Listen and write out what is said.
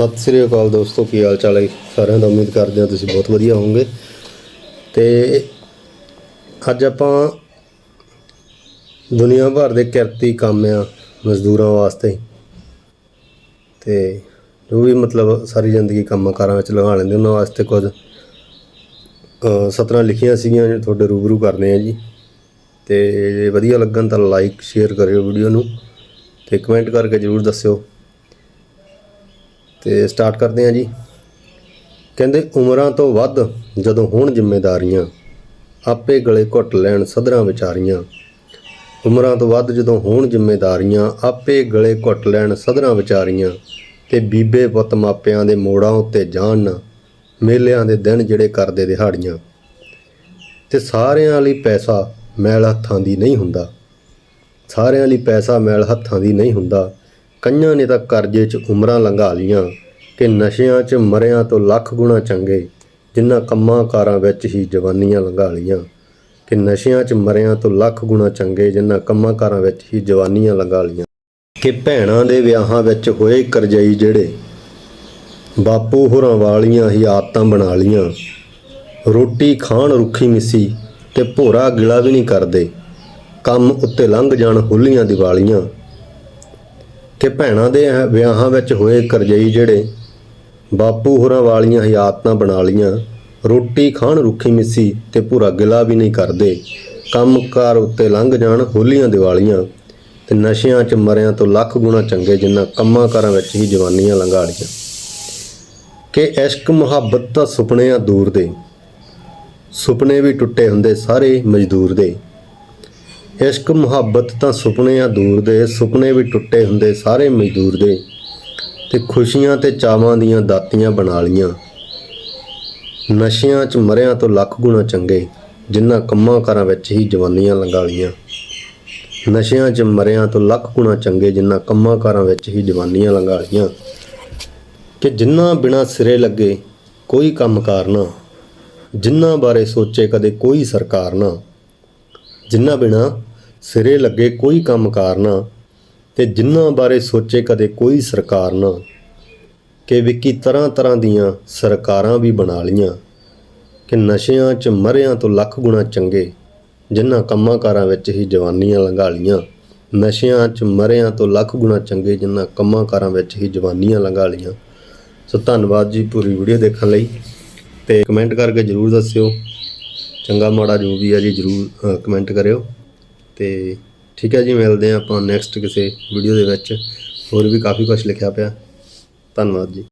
ਸਤਿ ਸ੍ਰੀ ਅਕਾਲ ਦੋਸਤੋ, ਕੀ ਹਾਲ ਚਾਲ ਹੈ? ਸਾਰਿਆਂ ਦਾ ਉਮੀਦ ਕਰਦੇ ਹਾਂ ਤੁਸੀਂ ਬਹੁਤ ਵਧੀਆ ਹੋਵੋਗੇ। ਤੇ ਅੱਜ ਆਪਾਂ ਦੁਨੀਆ ਭਰ ਦੇ ਕਿਰਤੀ ਕੰਮ ਆ ਮਜ਼ਦੂਰਾਂ ਵਾਸਤੇ ਤੇ ਜੋ ਵੀ ਮਤਲਬ ਸਾਰੀ ਜ਼ਿੰਦਗੀ ਕੰਮਾਂ ਕਾਰਾਂ ਵਿੱਚ ਲਗਾ ਲੈਂਦੇ, ਉਹਨਾਂ ਵਾਸਤੇ ਕੁਝ ਸਤਰਾਂ ਲਿਖੀਆਂ ਸੀਗੀਆਂ ਜੋ ਤੁਹਾਡੇ ਰੂਬਰੂ ਕਰਨੇ ਆ ਜੀ। ਤੇ ਜੇ ਵਧੀਆ ਲੱਗਣ ਤਾਂ ਲਾਈਕ ਸ਼ੇਅਰ ਕਰਿਓ ਵੀਡੀਓ ਨੂੰ ਤੇ ਕਮੈਂਟ ਕਰਕੇ ਜਰੂਰ ਦੱਸਿਓ। ਤੇ ਸਟਾਰਟ ਕਰਦੇ ਹਾਂ ਜੀ। ਕਹਿੰਦੇ, ਉਮਰਾਂ ਤੋਂ ਵੱਧ ਜਦੋਂ ਹੋਣ ਜ਼ਿੰਮੇਦਾਰੀਆਂ ਆਪੇ ਗਲੇ ਘੁੱਟ ਲੈਣ ਸਧਰਾਂ ਵਿਚਾਰੀਆਂ। ਉਮਰਾਂ ਤੋਂ ਵੱਧ ਜਦੋਂ ਹੋਣ ਜ਼ਿੰਮੇਦਾਰੀਆਂ ਆਪੇ ਗਲੇ ਘੁੱਟ ਲੈਣ ਸਧਰਾਂ ਵਿਚਾਰੀਆਂ ਤੇ ਬੀਬੇ ਪੁੱਤ ਮਾਪਿਆਂ ਦੇ ਮੋੜਾਂ ਉੱਤੇ ਜਾਣ ਮੇਲਿਆਂ ਦੇ ਦਿਨ ਜਿਹੜੇ ਕਰਦੇ ਦਿਹਾੜੀਆਂ। ਤੇ ਸਾਰਿਆਂ ਲਈ ਪੈਸਾ ਮੈਲ ਹੱਥਾਂ ਦੀ ਨਹੀਂ ਹੁੰਦਾ। ਸਾਰਿਆਂ ਲਈ ਪੈਸਾ ਮੈਲ ਹੱਥਾਂ ਦੀ ਨਹੀਂ ਹੁੰਦਾ। ਕਈਆਂ ਨੇ ਤਾਂ ਕਰਜ਼ੇ 'ਚ ਉਮਰਾਂ ਲੰਘਾ ਲੀਆਂ ਕਿ ਨਸ਼ਿਆਂ 'ਚ ਮਰਿਆਂ ਤੋਂ ਲੱਖ ਗੁਣਾ ਚੰਗੇ ਜਿਨ੍ਹਾਂ ਕੰਮਾਂ ਕਾਰਾਂ ਵਿੱਚ ਹੀ ਜਵਾਨੀਆਂ ਲੰਘਾ ਲੀਆਂ ਕਿ ਨਸ਼ਿਆਂ 'ਚ ਮਰਿਆਂ ਤੋਂ ਲੱਖ ਗੁਣਾ ਚੰਗੇ ਜਿਨ੍ਹਾਂ ਕੰਮਾਂ ਕਾਰਾਂ ਵਿੱਚ ਹੀ ਜਵਾਨੀਆਂ ਲੰਘਾ ਲੀਆਂ ਕਿ ਭੈਣਾਂ ਦੇ ਵਿਆਹਾਂ ਵਿੱਚ ਹੋਏ ਕਰਜ਼ਈ ਜਿਹੜੇ ਬਾਪੂ ਹੋਰਾਂ ਵਾਲੀਆਂ ਹੀ ਆਦਤਾਂ ਬਣਾ ਲੀਆਂ ਰੋਟੀ ਖਾਣ ਰੁੱਖੀ ਮਿੱਸੀ ਤੇ ਭੋਰਾ ਗਿਲਾ ਵੀ ਨਹੀਂ ਕਰਦੇ। ਕੰਮ ਉੱਤੇ ਲੰਘ ਜਾਣ ਹੁੱਲੀਆਂ ਦੀਵਾਲੀਆਂ। ਕਿ ਭੈਣਾਂ ਦੇ ਵਿਆਹਾਂ ਵਿੱਚ ਹੋਏ ਕਰਜ਼ਈ ਜਿਹੜੇ ਬਾਪੂ ਹੋਰਾਂ ਵਾਲੀਆਂ ਹੀ ਆਦਤਾਂ ਬਣਾ ਲੀਆਂ ਰੋਟੀ ਖਾਣ ਰੁੱਖੀ ਮਿੱਸੀ ਤੇ ਭੂਰਾ ਗਿਲਾ ਵੀ ਨਹੀਂ ਕਰਦੇ, ਕੰਮਕਾਰ ਉੱਤੇ ਲੰਘ ਜਾਣ ਹੋਲੀਆਂ ਦੀਵਾਲੀਆਂ ਤੇ ਨਸ਼ਿਆਂ 'ਚ ਮਰਿਆਂ ਤੋਂ ਲੱਖ ਗੁਣਾ ਚੰਗੇ ਜਿਨ੍ਹਾਂ ਕੰਮਾਂ ਕਾਰਾਂ ਵਿੱਚ ਹੀ ਜਵਾਨੀਆਂ ਲੰਘਾ ਲੀਆਂ ਕਿ ਇਸ਼ਕ ਮੁਹੱਬਤ ਤਾਂ ਸੁਪਨਿਆਂ ਦੂਰ ਦੇ, ਸੁਪਨੇ ਵੀ ਟੁੱਟੇ ਹੁੰਦੇ ਸਾਰੇ ਮਜ਼ਦੂਰ ਦੇ। ਇਸ਼ਕ, ਮੁਹੱਬਤ ਤਾਂ ਸੁਪਨੇ ਆ ਦੂਰ ਦੇ। ਸੁਪਨੇ ਵੀ ਟੁੱਟੇ ਹੁੰਦੇ ਸਾਰੇ ਮਜ਼ਦੂਰ ਦੇ। ਤੇ ਖੁਸ਼ੀਆਂ ਤੇ ਚਾਵਾਂ ਦੀਆਂ ਦਾਤੀਆਂ ਬਣਾ ਲੀਆਂ ਨਸ਼ਿਆਂ 'ਚ ਮਰਿਆਂ ਤੋਂ ਲੱਖ ਗੁਣਾ ਚੰਗੇ, ਜਿਨ੍ਹਾਂ ਕੰਮਾਂ ਕਾਰਾਂ ਵਿੱਚ ਹੀ ਜਵਾਨੀਆਂ ਲੰਘਾ ਲੀਆਂ ਨਸ਼ਿਆਂ 'ਚ ਮਰਿਆਂ ਤੋਂ ਲੱਖ ਗੁਣਾ ਚੰਗੇ, ਜਿਨ੍ਹਾਂ ਕੰਮਾਂ ਕਾਰਾਂ ਵਿੱਚ ਹੀ ਜਵਾਨੀਆਂ ਲੰਘਾ ਲੀਆਂ ਕਿ ਜਿਨ੍ਹਾਂ ਬਿਨਾ ਸਿਰੇ ਲੱਗੇ ਕੋਈ ਕੰਮਕਾਰ ਨਾ, ਜਿਨ੍ਹਾਂ ਬਾਰੇ ਸੋਚੇ ਕਦੇ ਕੋਈ ਸਰਕਾਰ ਨਾ, ਜਿਨ੍ਹਾਂ ਬਿਨਾ ਸਿਰੇ ਲੱਗੇ ਕੋਈ ਕੰਮਕਾਰ ਨਾ ਤੇ ਜਿਨ੍ਹਾਂ ਬਾਰੇ ਸੋਚੇ ਕਦੇ ਕੋਈ ਸਰਕਾਰ ਨਾ ਕਿ ਵਿੱਕੀ ਤਰ੍ਹਾਂ ਤਰ੍ਹਾਂ ਦੀਆਂ ਸਰਕਾਰਾਂ ਵੀ ਬਣਾ ਲੀਆਂ ਕਿ ਨਸ਼ਿਆਂ 'ਚ ਮਰਿਆਂ ਤੋਂ ਲੱਖ ਗੁਣਾ ਚੰਗੇ ਜਿਨ੍ਹਾਂ ਕੰਮਾਂ ਕਾਰਾਂ ਵਿੱਚ ਹੀ ਜਵਾਨੀਆਂ ਲੰਘਾ ਲੀਆਂ ਨਸ਼ਿਆਂ 'ਚ ਮਰਿਆਂ ਤੋਂ ਲੱਖ ਗੁਣਾ ਚੰਗੇ ਜਿਨ੍ਹਾਂ ਕੰਮਾਂ ਕਾਰਾਂ ਵਿੱਚ ਹੀ ਜਵਾਨੀਆਂ ਲੰਘਾ ਲੀਆਂ ਸੋ ਧੰਨਵਾਦ ਜੀ ਪੂਰੀ ਵੀਡੀਓ ਦੇਖਣ ਲਈ ਤੇ ਕਮੈਂਟ ਕਰਕੇ ਜਰੂਰ ਦੱਸਿਓ। ਚੰਗਾ ਮਾੜਾ ਜੋ ਵੀ ਹੈ ਜੀ ਜਰੂਰ ਕਮੈਂਟ ਕਰਿਓ। ਤੇ ਠੀਕ ਹੈ ਜੀ, ਮਿਲਦੇ ਹਾਂ ਆਪਾਂ ਨੈਕਸਟ ਕਿਸੇ ਵੀਡੀਓ ਦੇ ਵਿੱਚ। ਹੋਰ ਵੀ ਕਾਫੀ ਕੁਝ ਲਿਖਿਆ ਪਿਆ। ਧੰਨਵਾਦ ਜੀ।